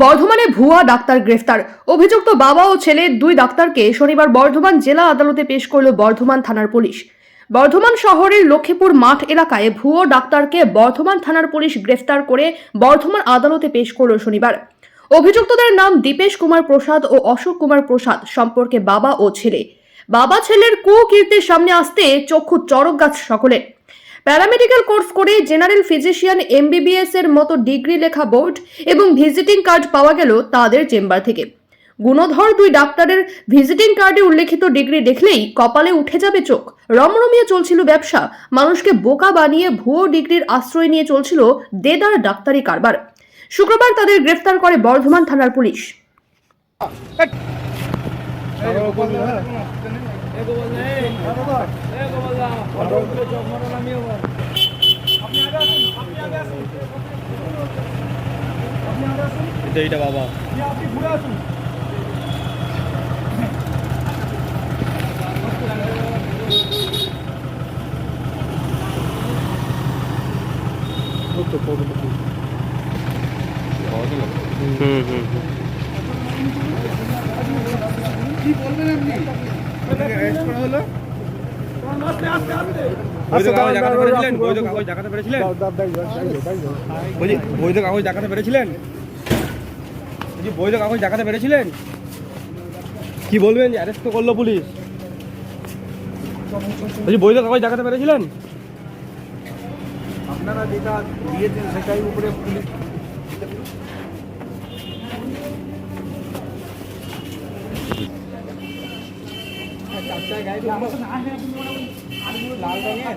বর্ধমানে ভুয়া ডাক্তার গ্রেফতার। অভিযুক্ত বাবা ও ছেলে দুই ডাক্তারকে শনিবার বর্ধমান জেলা আদালতে পেশ করল বর্ধমান থানার পুলিশ। বর্ধমান শহরের লক্ষ্মীপুর মাঠ এলাকায় ভুয়ো ডাক্তারকে বর্ধমান থানার পুলিশ গ্রেফতার করে বর্ধমান আদালতে পেশ করল শনিবার। অভিযুক্তদের নাম দীপেশ কুমার প্রসাদ ও অশোক কুমার প্রসাদ সম্পর্কে বাবা ও ছেলে। বাবা, ছেলের কুকীর্তির সামনে আসতে চক্ষু চরক গাছ সকলের। প্যারামেডিক্যাল কোর্স করে জেনারেল ফিজিশিয়ান এমবিবিএস এর মতো ডিগ্রি লেখা বোর্ড এবং ভিজিটিং কার্ড পাওয়া গেল তাদের চেম্বার থেকে গুণধর দুই ডাক্তারের ভিজিটিং কার্ডে উল্লেখিত ডিগ্রি দেখলেই কপালে উঠে যাবে চোখ রমরমিয়ে চলছিল ব্যবসা মানুষকে বোকা বানিয়ে ভুয়ো ডিগ্রির আশ্রয় নিয়ে চলছিল দেদার ডাক্তারি কারবার শুক্রবার তাদের গ্রেফতার করে বর্ধমান থানার পুলিশ এটা এইটা বাবা। হুম হুম বৈধ কাগজ দেখাতে পেরেছিলেন বৈধ কাগজ দেখাতে পেরেছিলেন বলছি বৈধ কাগজ দেখাতে পেরেছিলেন বলছি বৈধ কাগজ দেখাতে পেরেছিলেন কি বলবেন যে অ্যারেস্ট তো করল পুলিশ? বলছি বৈধ কাগজ দেখাতে পেরেছিলেন আপনারা যেটা দিয়েছেন সেটাই উপরে পুলিশ লাল রঙের